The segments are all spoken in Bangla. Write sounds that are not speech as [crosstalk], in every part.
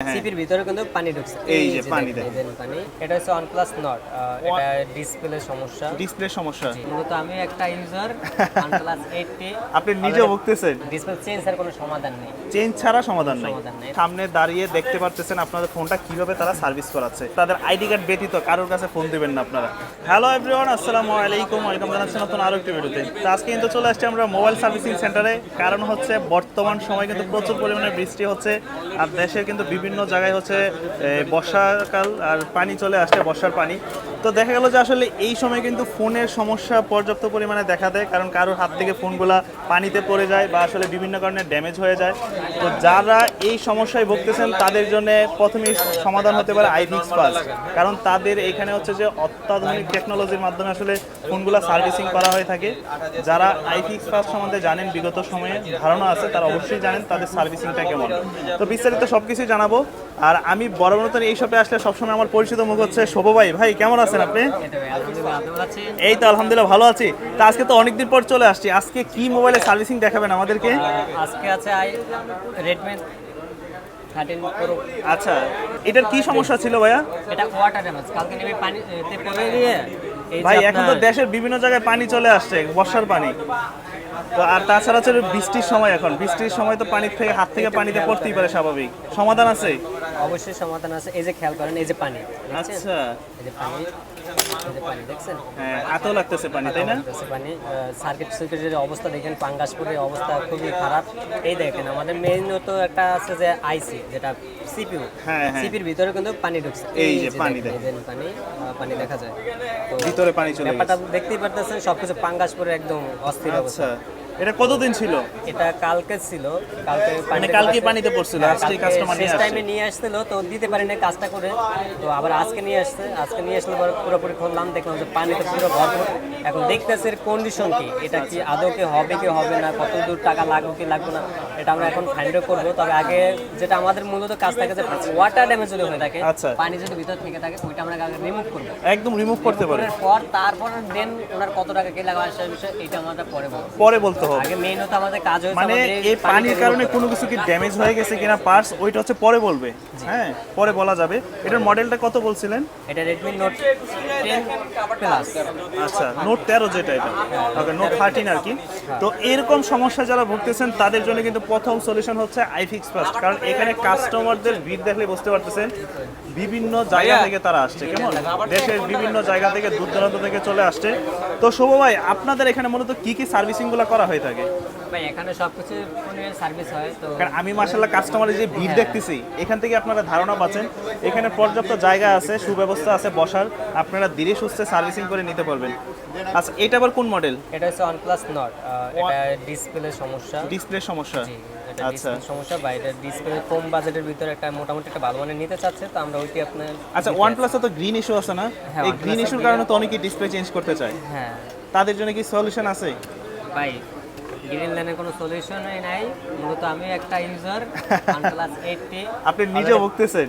হ্যাঁ। সিপির ভিতরে কিন্তু পানি ঢুকছে। এই যে পানি দেখেন, পানি এটা হচ্ছে OnePlus Nord এটা ডিসপ্লে সমস্যা। ডিসপ্লে সমস্যা। জি, মূলত আমি একটা ইউজার [laughs] OnePlus 8 আপনি নিজেও ভুগতেছেন ডিসপ্লে চেঞ্জের কোনো সমাধান নেই। চেঞ্জ ছাড়া সমাধান নাই। সমাধান নেই। সামনে দাঁড়িয়ে দেখতে পারতেছেন আপনাদের ফোনটা কীভাবে তারা সার্ভিস করাচ্ছে। তাদের আইডি কার্ড ব্যতীত কারোর কাছে ফোন দিবেন না আপনারা। হ্যালো এভরিওয়ান আসসালামু আলাইকুম। ওয়েলকাম জানাচ্ছি নতুন আরও একটি ভিডিওতে। তো আজকে কিন্তু চলে আসছি আমরা মোবাইল সার্ভিসিং সেন্টারে কারণ হচ্ছে বর্তমান সময় কিন্তু প্রচুর পরিমাণে বৃষ্টি হচ্ছে। আর দেশের কিন্তু বিভিন্ন জায়গায় হচ্ছে বর্ষাকাল আর পানি চলে আসছে, বর্ষার পানি। তো দেখা গেল যে আসলে এই সময় কিন্তু ফোনের সমস্যা পর্যাপ্ত পরিমাণে দেখা দেয়, কারণ কারোর হাত থেকে ফোনগুলা পানিতে পড়ে যায় বা আসলে বিভিন্ন কারণে ড্যামেজ হয়ে যায়। তো যারা এই সমস্যায় ভুগতেছেন, তাদের জন্য প্রথমেই সমাধান হতে পারে আইফিক্স পাস কারণ তাদের এখানে হচ্ছে যে অত্যাধুনিক টেকনোলজির মাধ্যমে আসলে ফোনগুলা সার্ভিসিং করা হয়ে থাকে। যারা আইফিক্স পাস সম্বন্ধে জানেন, বিগত সময়ে ধারণা আছে, তারা অবশ্যই জানেন তাদের সার্ভিসিংটা কেমন। তো বিস্তারিত সব কিছুই জানাব। আর আমি বড় মতন এই শপে আসলে সবসময় আমার পরিচিত মুখ হচ্ছে শোভ ভাই। ভাই কেমন আছেন আপনি? এই তো আলহামদুলিল্লাহ ভালো আছি। তো আজকে তো অনেকদিন পর চলে আসছি। আজকে কি মোবাইলে সার্ভিসিং দেখাবেন আমাদেরকে? আজকে আছে আই রেডমি আচ্ছা এটার কি সমস্যা ছিল ভাইয়া? এটা ওয়াটার ড্যামেজ কালকে নেমে পানি তে পড়ে দিয়ে ভাই এখন তো দেশের বিভিন্ন জায়গায় পানি চলে আসছে বর্ষার পানি। তো আর তাছাড়া হচ্ছে বৃষ্টির সময় এখন। বৃষ্টির সময় তো পানির থেকে হাত থেকে পানিতে পড়তেই পারে স্বাভাবিক। সমাধান আছে? অবশ্যই সমাধান আছে। এই যে খেয়াল করেন এই যে পানি আচ্ছা। এই যে পানি। এই পানি দেখছেন? হ্যাঁ লাগতেছে পানি তাই না? পানি সার্কিট সার্কিটের অবস্থা দেখেন পাঙ্গাসপুরের অবস্থা খুবই খারাপ। এই দেখেন আমাদের মেইন তো একটা আছে যে আইসি যেটা সিপিইউ হ্যাঁ, হ্যাঁ। সিপির ভিতরে কিন্তু পানি ঢুকছে। এই যে পানি দেখেন, পানি পানি দেখা যায়। তো ভিতরে পানি চলে ব্যাপারটা দেখতেই পারতেছেন সবকিছু পাঙ্গাসপুরের একদম অস্থির অবস্থা। আচ্ছা এটা কতদিন ছিল? এটা কালকে ছিল। কালকে মানে কালকে পানিতে পড়ছিল আজকে কাস্টমার নিয়ে টাইমে নিয়ে আসছিল তো দিতে পারিনি কাজটা করে। তো আবার আজকে নিয়ে আসছে আজকে নিয়ে আসলে পরে পুরোপুরি খুললাম দেখলাম যে পানিতে পুরো ভরপুর। এখন দেখতেছে এর কন্ডিশন কি এটা কি আদৌ কি হবে কি হবে না কত দূর টাকা লাগবে কি লাগবে না এটা আমরা এখন ফাইন্ড করব। তবে আগে যেটা আমাদের মূলত কাজ থাকে যে ওয়াটার ড্যামেজ যদি হয়ে থাকে আচ্ছা। পানি যদি ভিতর থেকে থাকে ওইটা আমরা আগে রিমুভ করব। একদম রিমুভ করতে পারে পর তারপর দেন ওনার কত টাকা কি লাগবে আসার বিষয় এটা আমরা পরে বলব। পরে বলতে হবে। আগে মেইন হতো আমাদের কাজ হয়েছে মানে এই পানির কারণে কোনো কিছু কি ড্যামেজ হয়ে গেছে কিনা পার্টস ওইটা হচ্ছে পরে বলবে। হ্যাঁ পরে বলা যাবে। এটার মডেলটা কত বলছিলেন? এটা টেন প্লাস আচ্ছা নোট তেরো যেটা এটা। ওকে নোট থার্টিন আর কি। তো এরকম সমস্যা যারা ভুগতেছেন তাদের জন্য কিন্তু প্রথম সলিউশন হচ্ছে আইফিক্স ফার্স্ট কারণ এখানে কাস্টমারদের ভিড় দেখলে বুঝতে পারতেছেন বিভিন্ন জায়গা থেকে তারা আসছে। কেমন? দেশের বিভিন্ন জায়গা থেকে দূর দূরান্ত থেকে চলে আসছে। তো শুভ ভাই আপনাদের এখানে মূলত কি কি সার্ভিসিংগুলো করা হয়ে থাকে। ভাই এখানে সবকিছু ফোনের সার্ভিস হয় তো কারণ আমি মার্শাল্লাহ কাস্টমারের যে ভিড় দেখতেছি এখান থেকে আপনারা ধারণা পাচ্ছেন এখানে পর্যাপ্ত জায়গা আছে সুব্যবস্থা আছে বসার আপনারা ধীরে সুস্থে সার্ভিসিং করে নিতে পারবেন। আচ্ছা এটা আবার কোন মডেল এটা হচ্ছে OnePlus Nord এটা ডিসপ্লে সমস্যা। ডিসপ্লে সমস্যা? জি আচ্ছা। সমস্যা বা এটা ডিসপ্লে কম বাজেটের ভিতরে একটা মোটামুটি একটা ভালো মানের নিতে চাচ্ছে তো আমরা ওইটি আপনার আচ্ছা প্লাসে তো গ্রিন ইস্যু আছে না? হ্যাঁ, এই গ্রিন ইস্যুর কারণে তো অনেকেই ডিসপ্লে চেঞ্জ করতে চায়। হ্যাঁ। তাদের জন্য কি সলিউশন আছে? ভাই গ্রিন লাইনের কোনো সলিউশনই নাই। মূলত আমি একটা ইউজার [laughs] OnePlus 8 আপনি নিজেও ভুগতেছেন?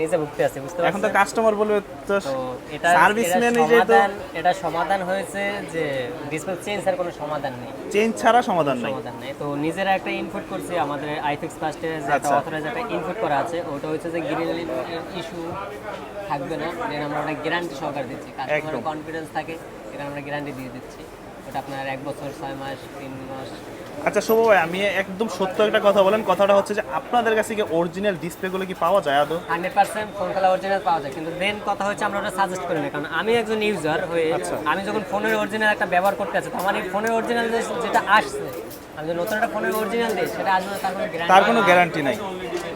নিজে ভুগতে আছি বুঝতে এখন তো কাস্টমার বলবে তো তো এটা সার্ভিসম্যান এটা যেহেতু সমাধান এটা সমাধান হয়েছে যে ডিসপ্লে চেঞ্জের কোনো সমাধান নেই। চেঞ্জ ছাড়া সমাধান নাই। সমাধান নেই। তো নিজেরা একটা ইনপুট করছি আমাদের আইফিক্স ফার্স্টে যে একটা আচ্ছা। অথরাইজ একটা ইনপুট করা আছে ওটা হচ্ছে যে গ্রিন ইস্যু থাকবে না। দেন আমরা ওটা গ্যারান্টি সহকারে দিচ্ছি। কাস্টমারের কনফিডেন্স থাকে এখানে আমরা গ্যারান্টি দিয়ে দিচ্ছি। ওটা আপনার এক বছর ছয় মাস তিন মাস। আচ্ছা শুভ ভাই আমি একদম সত্য একটা কথা বলেন। কথাটা হচ্ছে যে আপনাদের কাছে কি অরিজিনাল ডিসপ্লেগুলো কি পাওয়া যায় আদৌ? হান্ড্রেড পার্সেন্ট ফোন খেলা অরিজিনাল পাওয়া যায়। কিন্তু মেন কথা হচ্ছে আমরা ওটা সাজেস্ট করি না। কারণ আমি একজন ইউজার হয়ে আচ্ছা। আমি যখন ফোনের অরিজিনাল একটা ব্যবহার করতে আছি তো আমার এই ফোনের অরিজিনাল যেটা আসছে আমি যে নতুন একটা ফোনের অরিজিনাল দিই সেটা আসবে না তার কোনো গ্যারান্টি নাই।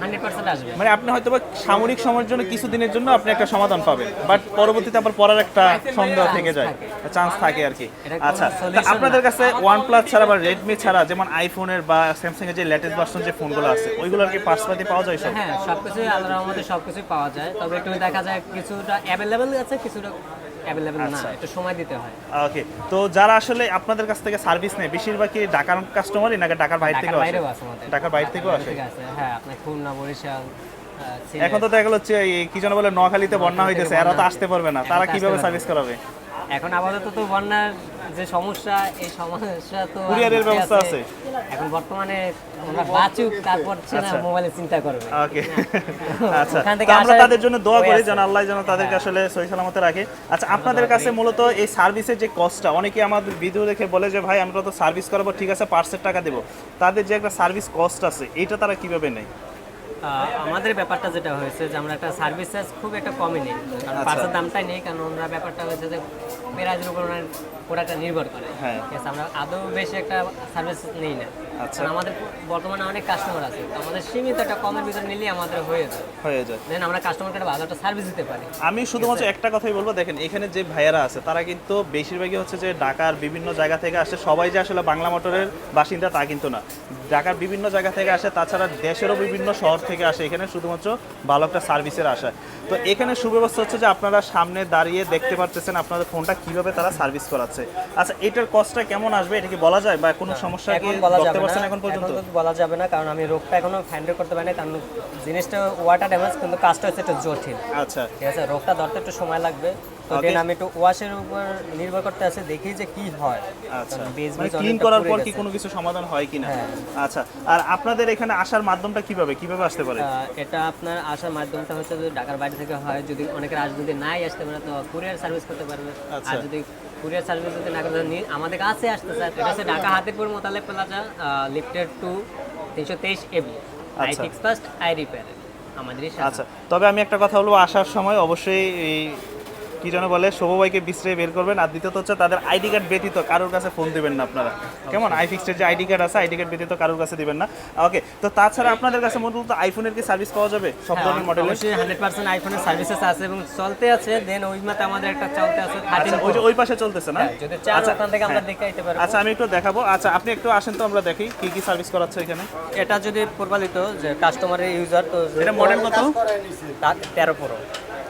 হান্ড্রেড পার্সেন্ট আসবে। মানে আপনি হয়তো বা সামরিক সময়ের জন্য কিছুদিনের জন্য আপনি একটা সমাধান পাবেন বাট পরবর্তীতে আবার পড়ার একটা সন্দেহ থেকে যায় চান্স থাকে আর কি। আচ্ছা আপনাদের কাছে ওয়ান প্লাস ছাড়া বা রেডমি ছাড়া যেমন আইফোনের বা স্যামসাং এর যে লেটেস্ট ভার্সন যে ফোনগুলো আছে ওইগুলোর কি পার্সপাতি পাওয়া যায় সব? হ্যাঁ সবকিছুই আল্লাহর রহমতে সবকিছুই পাওয়া যায়। তবে একটু দেখা যায় কিছুটা অ্যাভেলেবেল আছে কিছুটা অ্যাভেলেবেল না আচ্ছা। একটু সময় দিতে হয়। ওকে তো যারা আসলে আপনাদের কাছ থেকে সার্ভিস নেয় বেশিরভাগই ঢাকার কাস্টমারই নাকি ঢাকার বাইরে থেকে আসে? ঢাকার বাইরে থেকেও আসে? হ্যাঁ আপনি খুলনা বরিশাল এখন তো দেখা গেল হচ্ছে কি যেন বলে নোয়াখালীতে বন্যা হইতেছে এরা তো আসতে পারবে না। তারা কীভাবে সার্ভিস করাবে? এখন আপাতত তো বন্যার যে সমস্যা এই সমস্যা তো কুরিয়ারের ব্যবস্থা আছে? এখন বর্তমানে আমরা বাঁচুক তারপর হচ্ছে আচ্ছা। মোবাইলে চিন্তা করবে। ওকে। [laughs] আচ্ছা। তো আমরা তাদের জন্য দোয়া করি যেন আল্লাহ যেন তাদেরকে আসলে সহি সালামতে রাখে। আচ্ছা আপনাদের কাছে মূলত এই সার্ভিসের যে কস্টটা অনেকে আমাদের ভিডিও দেখে বলে যে ভাই আমরা তো সার্ভিস করাবো ঠিক আছে পার্সের টাকা দেবো। তাদের যে একটা সার্ভিস কস্ট আছে এইটা তারা কীভাবে নেয়? আমাদের ব্যাপারটা যেটা হয়েছে যে আমরা একটা সার্ভিস চার্জ খুব একটা কমই নেই। কারণ আচ্ছা। পার্সের দামটাই নেই কারণ ওনার ব্যাপারটা হয়েছে যে প্রাইজের উপর ওনার প্রোডাক্টটা নির্ভর করে হ্যাঁ। ঠিক আছে আমরা আদৌ বেশি একটা সার্ভিস নিই না আচ্ছা। আমাদের বর্তমানে অনেক কাস্টমার আছে আমাদের সীমিত একটা কমের ভিতরে নিলেই আমাদের হয়ে যায়। হয়ে যায়। দেন আমরা কাস্টমারকে একটা ভালো একটা সার্ভিস দিতে পারি। আমি শুধুমাত্র একটা কথাই বলব দেখেন এখানে যে ভাইয়ারা আছে তারা কিন্তু বেশিরভাগই হচ্ছে যে ঢাকার বিভিন্ন জায়গা থেকে আসে। সবাই যে আসলে বাংলা মোটরের বাসিন্দা তা কিন্তু না। ঢাকার বিভিন্ন জায়গা থেকে আসে তাছাড়া দেশেরও বিভিন্ন শহর থেকে আসে এখানে শুধুমাত্র ভালো একটা সার্ভিসের আশা। তো এখানে সুব্যবস্থা হচ্ছে যে আপনারা সামনে দাঁড়িয়ে দেখতে পারতেছেন আপনাদের ফোনটা কীভাবে তারা সার্ভিস করাচ্ছে। আচ্ছা এটার কস্টটা কেমন আসবে এটা কি বলা যায় বা কোনো সমস্যা কি এখন বলা যাবে না। পারছেন এখন পর্যন্ত। বলা যাবে না কারণ আমি রোগটা এখনও ফাইন্ড করতে পারি না কারণ জিনিসটা ওয়াটার ড্যামেজ কিন্তু কাজটা হচ্ছে একটু জটিল। আচ্ছা। ঠিক আছে রোগটা ধরতে একটু সময় লাগবে। তো দেন আমি একটু ওয়াশের উপর নির্ভর করতে আছে দেখি যে কি হয়। আচ্ছা। base মানে ক্লিন করার পর কি কোনো কিছু সমাধান হয় কিনা? হ্যাঁ। আচ্ছা আর আপনাদের এখানে আসার মাধ্যমটা কীভাবে? কীভাবে আসতে পারে? এটা আপনার আসার মাধ্যমটা হচ্ছে যদি ঢাকার বাইরে থেকে হয় যদি অনেকের আজ যদি নাই আসতে পারে তো কুরিয়ার সার্ভিস করতে পারবে। আচ্ছা। আর যদি কুরিয়ার সার্ভিস যদি না করে নি- আমাদের কাছে আসতে চায়। এটা হচ্ছে Dhaka Hatirpool Motalib plaza lifted two তিনশো তেইশ A B I. Fix first I repair আমাদেরই আচ্ছা তবে আমি একটা কথা বলব আসার সময় অবশ্যই এই কি যেন বলে শুভ ভাইকে বিশ্রে বের করবেন। আর দ্বিতীয়ত হচ্ছে তাদের আইডি কার্ড ব্যতীত কারোর কাছে ফোন দিবেন না আপনারা। কেমন? আই ফিক্সের যে আইডি কার্ড আছে আইডি কার্ড ব্যতীত কারোর কাছে দিবেন না। ওকে তো তাছাড়া আপনাদের কাছে মূলত আইফোনের কি সার্ভিস পাওয়া যাবে? সব হ্যাঁ, ধরনের মডেলের অবশ্যই হান্ড্রেড পার্সেন্ট আইফোনের সার্ভিসেস আছে এবং চলতে আছে। দেন ওই মতে আমাদের একটা চলতে আছে আচ্ছা ওই যে ওই পাশে চলতেছে না? যদি চান আচ্ছা, ওখান থেকে আমরা হ্যাঁ। দেখে আইতে পারব। আচ্ছা আমি একটু দেখাবো। আচ্ছা আপনি একটু আসেন তো আমরা দেখি কি কি সার্ভিস করাচ্ছে এখানে। এটা যদি প্রবালিত যে কাস্টমারের ইউজার তো এটা মডেল কত? তেরো প্রো 13 Pro?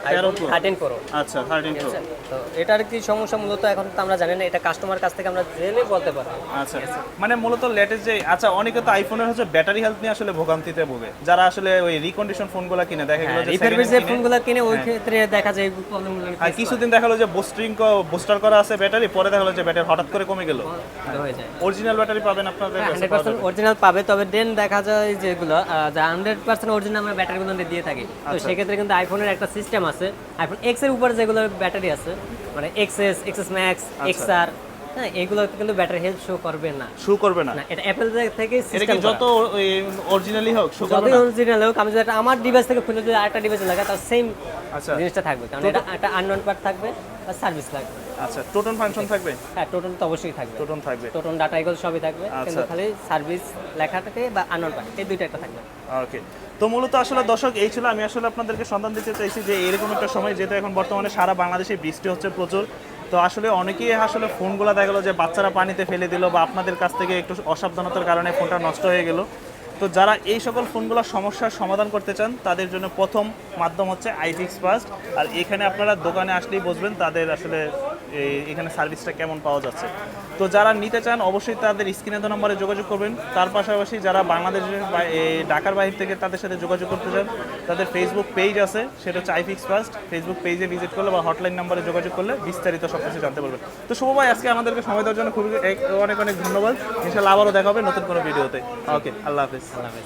থার্টিন প্রো আচ্ছা থার্টিন প্রো তো এটার কি সমস্যা মূলত এখন তো আমরা জানি না এটা কাস্টমার কাছ থেকে আমরা জেনে বলতে পারব আচ্ছা। মানে মূলত লেটেস্ট যে আচ্ছা অনেকে তো আইফোনের হচ্ছে ব্যাটারি হেলথ নিয়ে আসলে ভোগান্তিতে ভোগে। যারা আসলে ওই রিকন্ডিশন ফোনগুলো কিনে দেখা গেল যে রিপেয়ার second hand যে কিনে- ফোনগুলো কিনে ওই ক্ষেত্রে দেখা যায় প্রবলেমগুলো আর কিছুদিন দেখা গেলো যে বুস্টিং বুস্টার করা আছে ব্যাটারি পরে দেখা গেলো যে ব্যাটারি হঠাৎ করে কমে গেল। অরিজিনাল ব্যাটারি পাবেন আপনাদের হান্ড্রেড পার্সেন্ট অরিজিনাল পাবে তবে দেন দেখা যায় যেগুলো হান্ড্রেড পার্সেন্ট অরিজিনাল আমরা ব্যাটারিগুলো দিয়ে থাকি। তো। সেক্ষেত্রে কিন্তু আইফোনের একটা সিস্টেম আছে। আইফোন এক্সের উপরে যেগুলো ব্যাটারি আছে মানে এক্সএস এক্সএস ম্যাক্স আচ্ছা। এক্সআর হ্যাঁ এগুলো কিন্তু ব্যাটারি হেলথ শো করবে না। শু করবে না? এটা অ্যাপেল থেকে সিস্টেম যত অরিজিনালি হোক শু করবে অরিজিনাল হোক আমি যদি আমার ডিভাইস থেকে খুলে যদি আরেকটা ডিভাইসে লাগাই তার সেম আচ্ছা। জিনিসটা থাকবে। কারণ এটা একটা আননোন পার্ট থাকবে আর সার্ভিস থাকবে আচ্ছা টোটন ফাংশন থাকবে? হ্যাঁ টোটাল তো অবশ্যই থাকবে। টোটন থাকবে। টোটাল ডাটা এগুলো সবই থাকবে আচ্ছা। কিন্তু খালি সার্ভিস লেখা থাকে বা আননোন পার্ট এই দুইটা একটা থাকবে। ওকে তো মূলত আসলে দর্শক, এই ছিল আমি আসলে আপনাদেরকে সন্ধান দিতে চাইছি যে এরকম একটা সময়, যেহেতু এখন বর্তমানে সারা বাংলাদেশে বৃষ্টি হচ্ছে প্রচুর, তো আসলে অনেকেই আসলে ফোনগুলো দেখা গেলো যে বাচ্চারা পানিতে ফেলে দিল বা আপনাদের কাছ থেকে একটু অসাবধানতার কারণে ফোনটা নষ্ট হয়ে গেল। তো যারা এই সকল ফোনগুলোর সমস্যার সমাধান করতে চান, তাদের জন্য প্রথম মাধ্যম হচ্ছে আইফিক্স ফার্স্ট। আর এখানে আপনারা দোকানে আসলেই বুঝবেন তাদের আসলে এখানে সার্ভিসটা কেমন পাওয়া যাচ্ছে। তো যারা নিতে চান, অবশ্যই তাদের স্ক্রিনে তো নম্বরে যোগাযোগ করবেন। তার পাশাপাশি যারা বাংলাদেশের ঢাকার বাহির থেকে তাদের সাথে যোগাযোগ করতে চান, তাদের ফেসবুক পেজ আছে, সেটা হচ্ছে আইফিক্স ফার্স্ট ফেসবুক পেজে ভিজিট করলে বা হটলাইন নম্বরে যোগাযোগ করলে বিস্তারিত সব কিছু জানতে পারবেন। তো শুভ ভাই, আজকে আমাদেরকে সময় দেওয়ার জন্য খুবই অনেক অনেক ধন্যবাদ। ইনশাল্লাহ আবারও দেখা হবে নতুন কোনো ভিডিওতে। ওকে আল্লাহ হাফিজ। আল্লাহ হাফেজ।